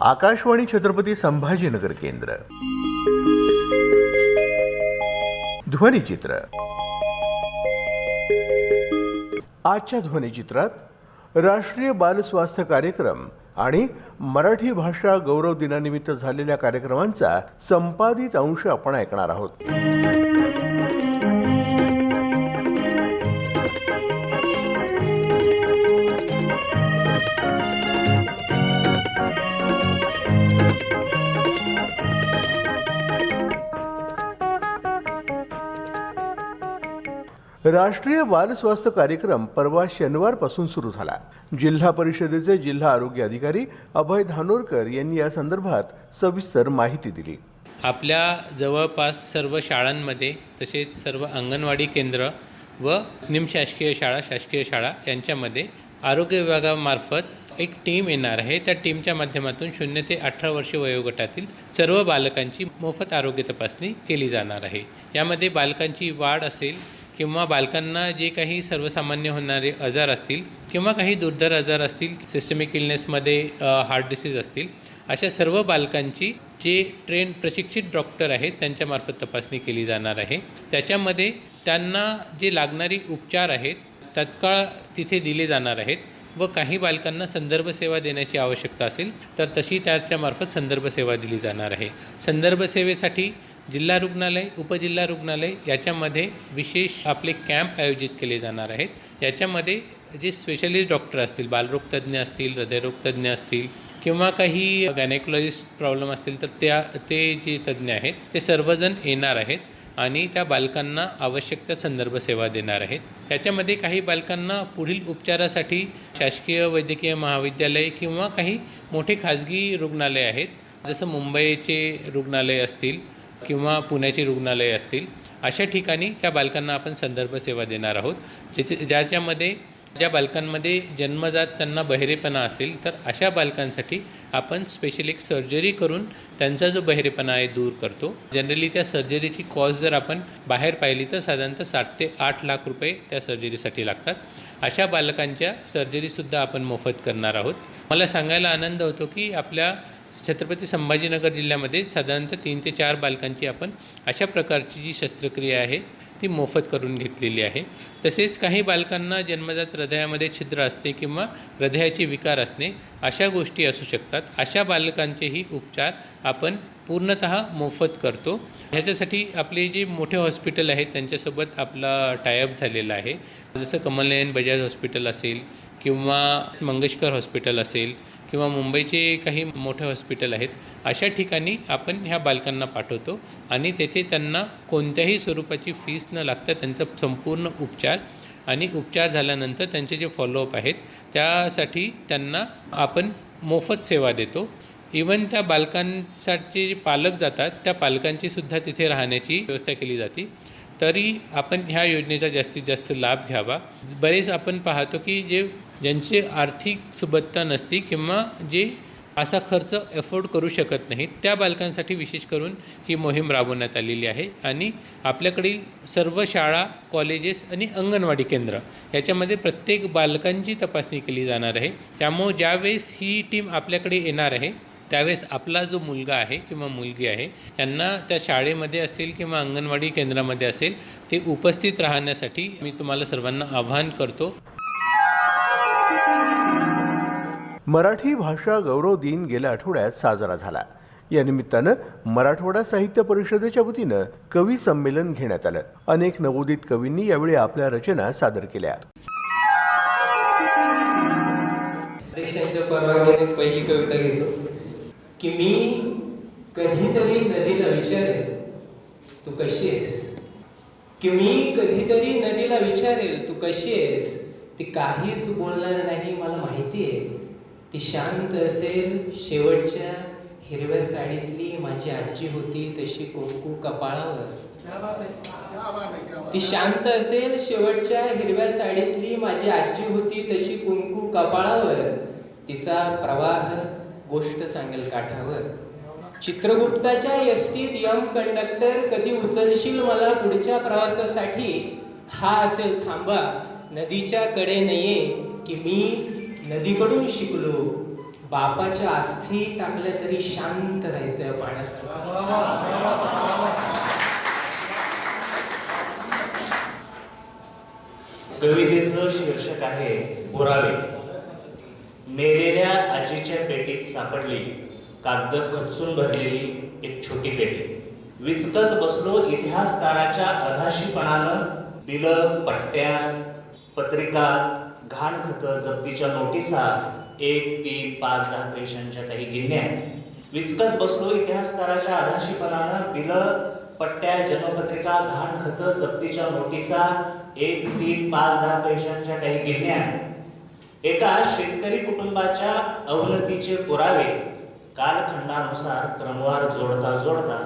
आकाशवाणी छत्रपती संभाजीनगर केंद्र. ध्वनिचित्र आजच्या ध्वनिचित्रात राष्ट्रीय बाल स्वास्थ्य कार्यक्रम आणि मराठी भाषा गौरव दिनानिमित्त झालेल्या कार्यक्रमांचा संपादित अंश आपण ऐकणार आहोत. राष्ट्रीय बाल स्वास्थ्य कार्यक्रम परवा शनिवारपासून सुरू झाला. जिल्हा परिषदेचे जिल्हा आरोग्य अधिकारी अभय धानोरकर यांनी या संदर्भात सविस्तर माहिती दिली. आपल्या जवळपास सर्व शाळांमध्ये तसेच सर्व अंगणवाडी केंद्र व निमशासकीय शाळा शासकीय शाळा यांच्यामध्ये आरोग्य विभागामार्फत एक टीम येणार आहे. त्या टीमच्या माध्यमातून शून्य ते अठरा वर्ष वयोगटातील सर्व बालकांची मोफत आरोग्य तपासणी केली जाणार आहे. यामध्ये बालकांची वाढ असेल किंवा बालकांना जे काही सर्वसामान्य होणारे आजार असतील किंवा काही दुर्धर आजार असतील सिस्टमिक इलनेसमध्ये हार्ट डिसीज असतील अशा सर्व बालकांची जे ट्रेन प्रशिक्षित डॉक्टर आहेत त्यांच्यामार्फत तपासणी केली जाणार आहे. त्याच्यामध्ये त्यांना जे लागणारी उपचार आहेत तत्काळ तिथे दिले जाणार आहेत व काही बालकांना संदर्भ सेवा देण्याची आवश्यकता असेल तर तशी त्याच्यामार्फत संदर्भ सेवा दिली जाणार आहे. संदर्भ सेवेसाठी जिल्हा रुग्णालय उपजिल्हा रुग्णालय याच्यामध्ये विशेष आपले कॅम्प आयोजित केले जाणार आहेत. याच्यामध्ये जे स्पेशलिस्ट डॉक्टर असतील बालरोगतज्ञ असतील हृदयरोगतज्ञ असतील किंवा काही गायनेकोलॉजिस्ट प्रॉब्लेम असतील तर त्या ते जे तज्ज्ञ आहेत ते सर्वजण येणार आहेत आणि त्या बालकांना आवश्यक त्या संदर्भ सेवा देणार आहेत. याच्यामध्ये काही बालकांना पुढील उपचारासाठी शासकीय वैद्यकीय महाविद्यालय किंवा काही मोठे खाजगी रुग्णालय आहेत. जसं मुंबईचे रुग्णालय असतील किंवा पुण्याची रुग्णालय असतील अशा ठिकाणी त्या बालकांना आपण संदर्भ सेवा देणार आहोत जिथे ज्याच्यामध्ये ज्या बालकांमध्ये जन्मजात त्यांना बहिरेपणा असेल तर अशा बालकांसाठी आपण स्पेशल एक सर्जरी करून त्यांचा जो बहिरेपणा आहे दूर करतो. जनरली त्या सर्जरीची कॉस्ट जर आपण बाहेर पाहिली तर साधारणतः सात ते आठ लाख रुपये त्या सर्जरीसाठी लागतात. अशा बालकांच्या सर्जरीसुद्धा आपण मोफत करणार आहोत. मला सांगायला आनंद होतो की आपल्या छत्रपती संभाजीनगर जिल्ह्यामध्ये साधारणतः तीन ते चार बालकांची आपण अशा प्रकारची जी शस्त्रक्रिया आहे ती मोफत करून घेतलेली आहे. तसेच काही बालकांना जन्मजात हृदयामध्ये छिद्र असणे किंवा हृदयाचे विकार असणे अशा गोष्टी असू शकतात. अशा बालकांचेही उपचार आपण पूर्णत मोफत करतो. ह्याच्यासाठी आपले जे मोठे हॉस्पिटल आहेत त्यांच्यासोबत आपला टायअप झालेला आहे. जसं कमलनयन बजाज हॉस्पिटल असेल किंवा मंगेशकर हॉस्पिटल असेल किंवा मुंबईचे काही मोठे हॉस्पिटल आहेत अशा ठिकाणी आपण ह्या बालकांना पाठवतो आणि तेथे त्यांना कोणत्याही स्वरूपाची फीस न लागता त्यांचा संपूर्ण उपचार आणि उपचार झाल्यानंतर त्यांचे जे फॉलोअप आहेत त्यासाठी त्यांना आपण मोफत सेवा देतो. इवन त्या बालकांसाठी जे पालक जातात त्या पालकांची सुद्धा तिथे राहण्याची व्यवस्था केली जाते. तरी आपण ह्या योजनेचा जास्तीत जास्त लाभ घ्यावा. बरेच आपण पाहतो की जे ज्यांची आर्थिक सुबत्ता नसती किंवा जे असा खर्च अफोर्ड करू शकत नाहीत त्या बालकांसाठी विशेष करून ही मोहीम राबवण्यात आलेली आहे. आणि आपल्याकडील सर्व शाळा कॉलेजेस आणि अंगणवाडी केंद्र याच्यामध्ये प्रत्येक बालकांची तपासणी केली जाणार आहे. त्यामुळं ज्यावेळेस ही टीम आपल्याकडे येणार आहे त्यावेळेस आपला जो मुलगा आहे किंवा मुलगी आहे त्यांना त्या शाळेमध्ये असेल किंवा अंगणवाडी केंद्रामध्ये असेल ते उपस्थित राहण्यासाठी मी तुम्हाला सर्वांना आवाहन करतो. मराठी भाषा गौरव दिन गेल्या आठवड्यात साजरा झाला. या निमित्तानं मराठवाडा साहित्य परिषदेच्या वतीनं कवी संमेलन घेण्यात आलं. अनेक नवोदित कवींनी यावेळी आपल्या रचना सादर केल्या. अध्यक्षांच्या परवानगीने पहिली कविता घेतो. की मी कधीतरी नदीला विचारेल तू कशी आहेस? की मी कधीतरी नदीला विचारेल तू कशी आहेस? ती काहीच बोलणार नाही मला माहिती आहे. ती शांत असेल. शेवटच्या हिरव्या साडीतली माझी आजी होती तशी कुंकू कपाळावर. ती शांत असेल. शेवटच्या हिरव्या साडीतली माझी आजी होती तशी कुंकू कपाळावर. तिचा प्रवाह गोष्ट सांगेल काठावर. चित्रगुप्ताच्या एसटीत यम कंडक्टर कधी उचलशील मला पुढच्या प्रवासासाठी? हा असेल थांबा. नदीच्या कडे नाहीये की मी नदीकडून शिकलो. बापाच्या आस्थी टाकल्या तरी शांत राहायचं या पाण्यासाठी कवितेचं शीर्षक आहे पुरावे मेलेल्या आजीच्या पेटीत सापडली कागद खचून भरलेली एक छोटी पेटी. विचकत बसलो इतिहासकाराच्या अधाशीपणानं बिलं पट्ट्या पत्रिका घाण खत जप्तीच्या नोटिसा एक तीन पाच दहा पैशांच्या काही गिन्या विचकत बसलो इतिहासकाराच्या आधाशीपणानं बिलं पट्ट्या जन्मपत्रिका घाण खत जप्तीच्या नोटिसा एक तीन पाच दहा पैशांच्या काही गिन्या एका शेतकरी कुटुंबाच्या अवनतीचे पुरावे कालखंडानुसार क्रमवार जोडता जोडता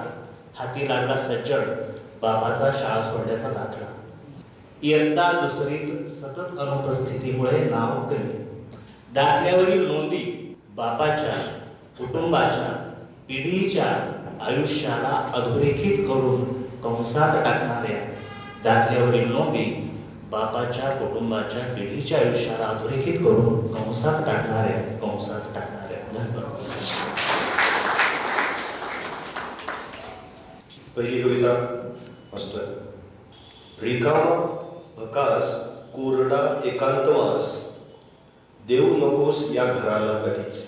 हाती लागला सज्जड. बाबाचा शाळा सोडल्याचा दाखला इयत्ता दुसरीत सतत अनुपस्थितीमुळे नाव कमी. दाखल्यावरील नोंदी बापाच्या कुटुंबाच्या पिढीच्या आयुष्याला अधोरेखित करून कंसात टाकणाऱ्या दाखल्यावरील नोंदी बापाच्या कुटुंबाच्या पिढीच्या आयुष्याला अधोरेखित करून कंसात टाकणाऱ्या कंसात टाकणाऱ्या. धन्यवाद. पहिली कविता असतोय रिकामा भकास कोरडा एकांतवास देऊ नकोस या घराला कधीच.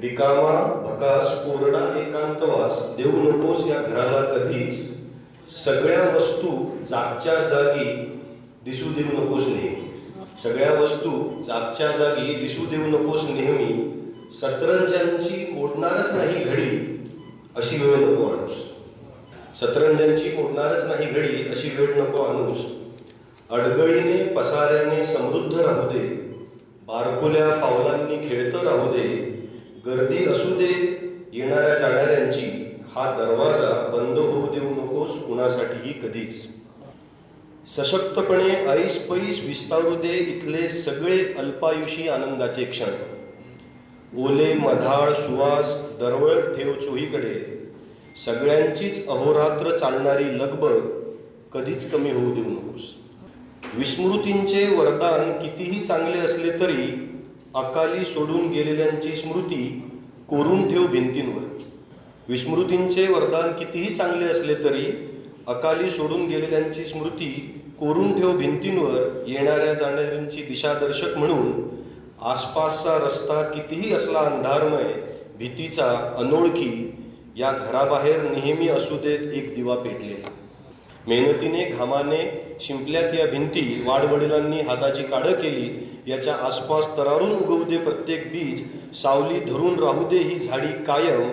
रिकामा भकास कोरडा एकांतवास देऊ नकोस या घराला कधीच. सगळ्या वस्तू जागच्या जागी दिसू देऊ नकोस नेहमी. सगळ्या वस्तू जागच्या जागी दिसू देऊ नकोस नेहमी. सतरंजांची ओढणारच नाही घडी अशी वेळ नको आणूस. सतरंजांची ओढणारच नाही घडी अशी वेळ नको आणूस. अडगळीने पसाऱ्याने समृद्ध राहू दे. बारकुल्या पावलांनी खेळतं राहू दे. गर्दी असू दे येणाऱ्या जाणाऱ्यांची. हा दरवाजा बंद होऊ देऊ नकोस कुणासाठीही कधीच. सशक्तपणे ऐस पैस विस्तारू दे इथले सगळे अल्पायुषी आनंदाचे क्षण. ओले मधाळ सुवास दरवळ ठेव चोहीकडे. सगळ्यांचीच अहोरात्र चालणारी लगबग कधीच कमी होऊ देऊ नकोस. विस्मृतींचे वरदान कितीही चांगले असले तरी अकाली सोडून गेलेल्यांची स्मृती कोरून ठेव भिंतींवर. विस्मृतींचे वरदान कितीही चांगले असले तरी अकाली सोडून गेलेल्यांची स्मृती कोरून ठेव भिंतींवर येणाऱ्या जाणाऱ्यांची दिशादर्शक म्हणून आसपासचा रस्ता कितीही असला अंधारमय भीतीचा अनोळखी या घराबाहेर नेहमी असू देत एक दिवा पेटलेला. मेहनतीने घामाने शिंपल्यात या भिंती वाडवडिलांनी हाताची काढं केली याच्या आसपास तरारून उगवू दे प्रत्येक बीज सावली धरून राहू दे ही झाडी कायम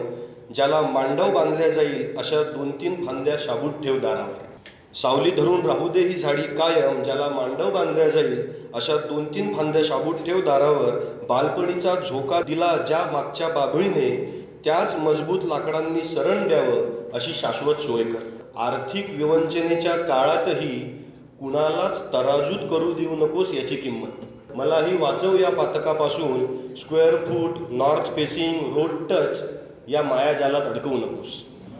ज्याला मांडव बांधल्या जाईल अशा दोन तीन फांद्या शाबूत ठेव दारावर. सावली धरून राहू दे ही झाडी कायम ज्याला मांडव बांधल्या जाईल अशा दोन तीन फांद्या शाबूत ठेव दारावर बालपणीचा झोका दिला ज्या मागच्या बाभळीने त्याच मजबूत लाकडांनी सरण द्यावं अशी शाश्वत सोय कर. आर्थिक विवंचनेच्या काळातही कुणालाच तराजूत करू देऊ नकोस याची किंमत. मला ही वाचव या पातकापासून. Square foot north facing road touch या मायाजालात अडकवू नकोस.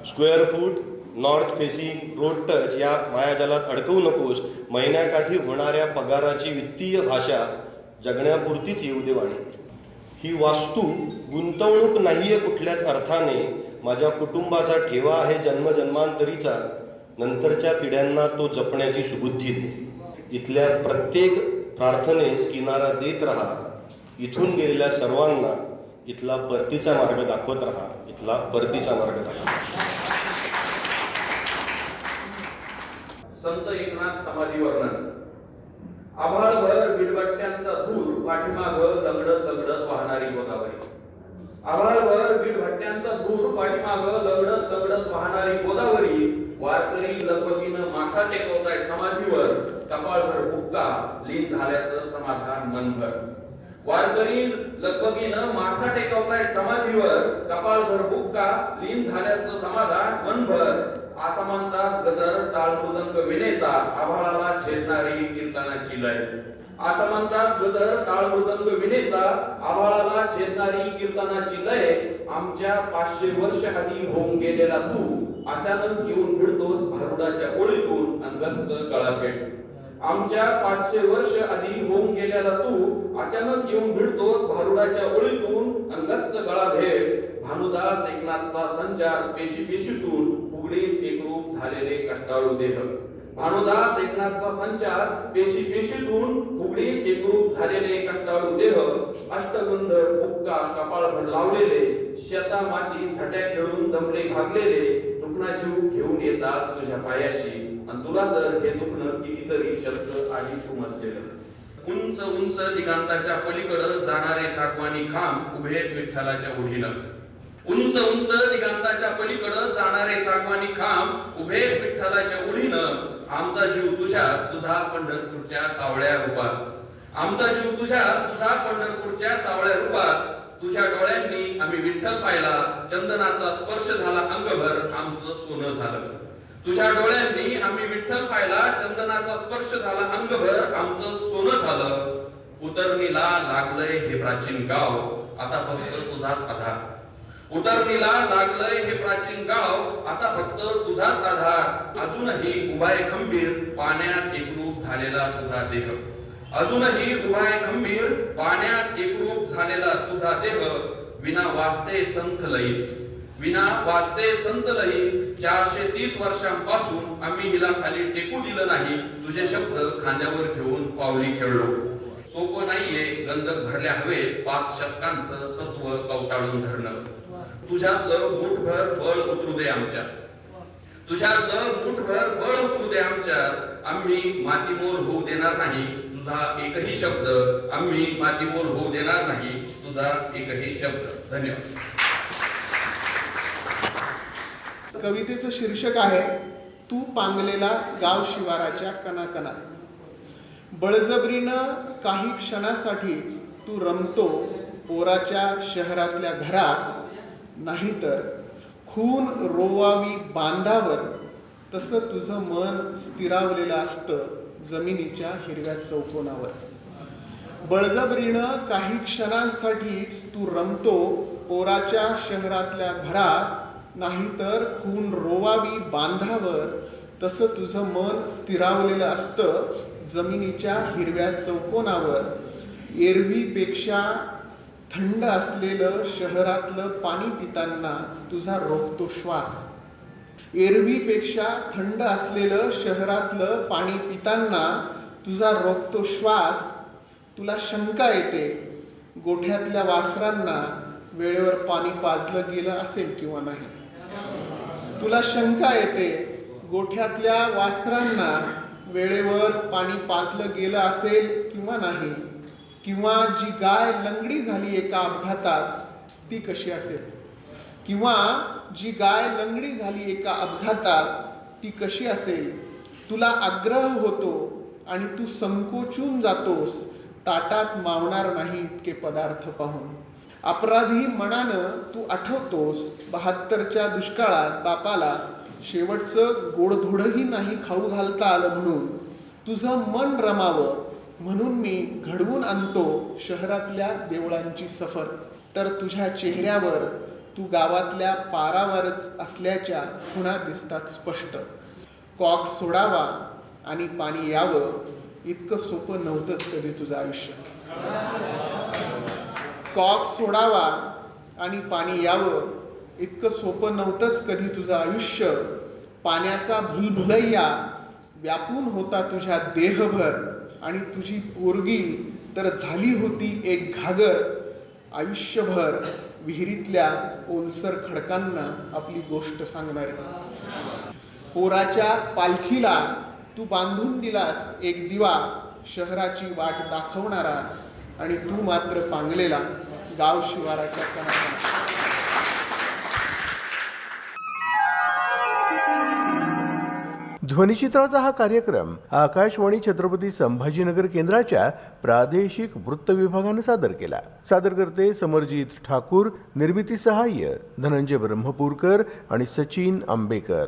Square foot north facing road touch या मायाजालात अडकवू नकोस. महिन्याकाठी होणाऱ्या पगाराची वित्तीय भाषा जगण्यापुरतीच येऊ दे वाणीत ही वास्तू गुंतवणूक नाहीये कुठल्याच अर्थाने. माझ्या कुटुंबाचा ठेवा आहे जन्मजन्मांतरीचा नंतरच्या पिढ्यांना तो जपण्याची सुबुद्धी दे. इथल्या प्रत्येक प्रार्थनेस किनारा देत राहा. इथून गेलेल्या सर्वांना इथला परतीचा मार्ग दाखवत राहा. इथला परतीचा मार्ग दाखवा संत एकनाथ समाधी वर्णन आभाळभर बिडबट्ट्यांचा धूर पाठीमाग लंगडत लंगडत वाहणारी गोदावरी. आभाळभर विटभट्ट्यांचा धूर पाठीमाग लगडत लगडत वाहणारी गोदावरी. वारकरी लगबगीनं माथा टेकवताय समाधीवर. कपाळभर हुक्का लीन झाल्याचं समाधान मनभर वारकरी लगबगीनं माथा टेकवताय समाधीवर. कपाळभर हुक्का लीन झाल्याचं समाधान मनभर असमानता गजर ताळ मृदंग विनेचा आभाळाला छेदणारी कीर्तनाची लय. आसमानता गजर काळ मृदंग विनेचा आभाळाला छेदणारी कीर्तनाची लय आमच्या पाचशे वर्ष आधी होऊन गेलेला तू. अचानक येऊन मिळतोस भारुडाच्या ओळीतून अनगंच गळापेट आमच्या पाचशे वर्ष आधी होऊन गेलेला तू अचानक येऊन भिडतोस भारुडाच्या ओळीतून अंगच्च गळा भेट भानुदास एकनाथचा संचार पेशी पेशीतून फुगडीत एकरूप झालेले कष्टाळू देह. भानुदास एकनाथचा संचार पेशी पेशीतून फुगडीत एकरूप झालेले कष्टाळू देह अष्टगंध फुक्का कपाळभर लावलेले शेता माती झट्या खेळून दमले भागलेले दुखणा जीव घेऊन येतात तुझ्या पायाशी. आणि तुला तर हे दुखणं कितीतरी शब्द आधी समजलेलं उंच उंच दिगांताच्या पलीकडं जाणारे सागवानी खांब उभेत विठ्ठलाच्या ओढीनं उंच उंच दिगांताच्या पलीकडं जाणारे सागवानी खांब उभे विठ्ठलाच्या ओढीनं आमचा जीव तुझ्या तुझा पंढरपूरच्या सावळ्या रूपात. आमचा जीव तुझ्या तुझा पंढरपूरच्या सावळ्या रूपात. तुझ्या डोळ्यांनी आम्ही विठ्ठल पाहिला. चंदनाचा स्पर्श झाला अंगभर. आमचं सोनं झालं. तुझ्या डोळ्यांनी आम्ही विठ्ठल पाहिला. चंदनाचा स्पर्श झाला अंगभर. आमचं सोनं झालं. उतरणीला लागलंय हे प्राचीन गाव. आता फक्त तुझाच आधार. उतरणीला लागलंय हे प्राचीन गाव आता फक्त तुझाच आधार अजूनही उभाय खंबीर पाण्यात एकरूप झालेला तुझा देह. अजूनही उभाय खंबीर पाण्यात एकरूप झालेला तुझा देह. विना वाचते संत लईत विना वाचते संत लई चारशे तीस वर्षांपासून आम्ही हिला खाली टेकू दिलं नाही. तुझे शब्द खांद्यावर घेऊन पावली खेळलो. सोपं नाहीये गंधक भरल्या हवेत पाच शतकांचं सत्व कवटाळून धरणं. तुझ्यातलं मुठभर बळ उतरू दे आमच्या तुझ्यातलं मुठभर बळ उतरू दे आमच्या आम्ही मातीमोर होऊ देणार नाही. तुझा एकही शब्द आम्ही मातीमोर होऊ देणार नाही. तुझा एकही शब्द. धन्यवाद. कवितेचं शीर्षक आहे तू पांगलेला गाव शिवाराच्या कणाकणा बळजबरीनं काही क्षणासाठीच तू रमतो पोराच्या शहरातल्या घरात. नाहीतर खून रोवावी बांधावर तसं तुझं मन स्थिरावलेलं असतं जमिनीच्या हिरव्या चौकोनावर. बळजबरीनं काही क्षणांसाठीच तू रमतो पोराच्या शहरातल्या घरात नाहीतर खून रोवावी बांधावर तसं तुझं मन स्थिरावलेलं असतं जमिनीच्या हिरव्या चौकोनावर. एरवीपेक्षा थंड असलेलं शहरातलं पाणी पिताना तुझा रोखतो श्वास. एरवीपेक्षा थंड असलेलं शहरातलं पाणी पिताना तुझा रोखतो श्वास. तुला शंका येते. गोठ्यातल्या वासरांना वेळेवर पाणी पाजलं गेलं असेल किंवा नाही? तुला शंका येते. गोठ्यातल्या वासरांना वेळेवर पाणी पाजलं गेलं असेल किंवा नाही? किंवा जी गाय लंगडी झाली एका अपघातात ती कशी असेल? किंवा जी गाय लंगडी झाली एका अपघातात ती कशी असेल? तुला आग्रह होतो आणि तू संकोचून जातोस ताटात मावणार नाही इतके पदार्थ पाहून. अपराधी मनानं तू आठवतोस बहात्तरच्या दुष्काळात बापाला शेवटचं गोडधोडही नाही खाऊ घालता आलं म्हणून. तुझं मन रमावं म्हणून मी घडवून आणतो शहरातल्या देवळांची सफर. तर तुझ्या चेहऱ्यावर तू गावातल्या पारावरच असल्याच्या खुणा दिसतात स्पष्ट. कॉक सोडावा आणि पाणी यावं इतकं सोपं नव्हतंच कधी तुझं आयुष्य. कॉक सोडावा आणि पाणी यावं इतकं सोपं नव्हतंच कधी तुझं आयुष्य. पाण्याचा भुलभुलैया व्यापून होता तुझ्या देहभर. आणि तुझी पोरगी तर झाली होती एक घागर. आयुष्यभर विहिरीतल्या ओलसर खडकांना आपली गोष्ट सांगणारी. पोराच्या पालखीला तू बांधून दिलास एक दिवा शहराची वाट दाखवणारा आणि तू मात्र पांगलेला. गाव शिवाराच्या कणाला ध्वनिचित्राचा हा कार्यक्रम आकाशवाणी छत्रपती संभाजीनगर केंद्राच्या प्रादेशिक वृत्त विभागानं सादर केला. सादर करते समरजित ठाकूर निर्मिती सहाय्य धनंजय ब्रह्मपूरकर आणि सचिन आंबेकर.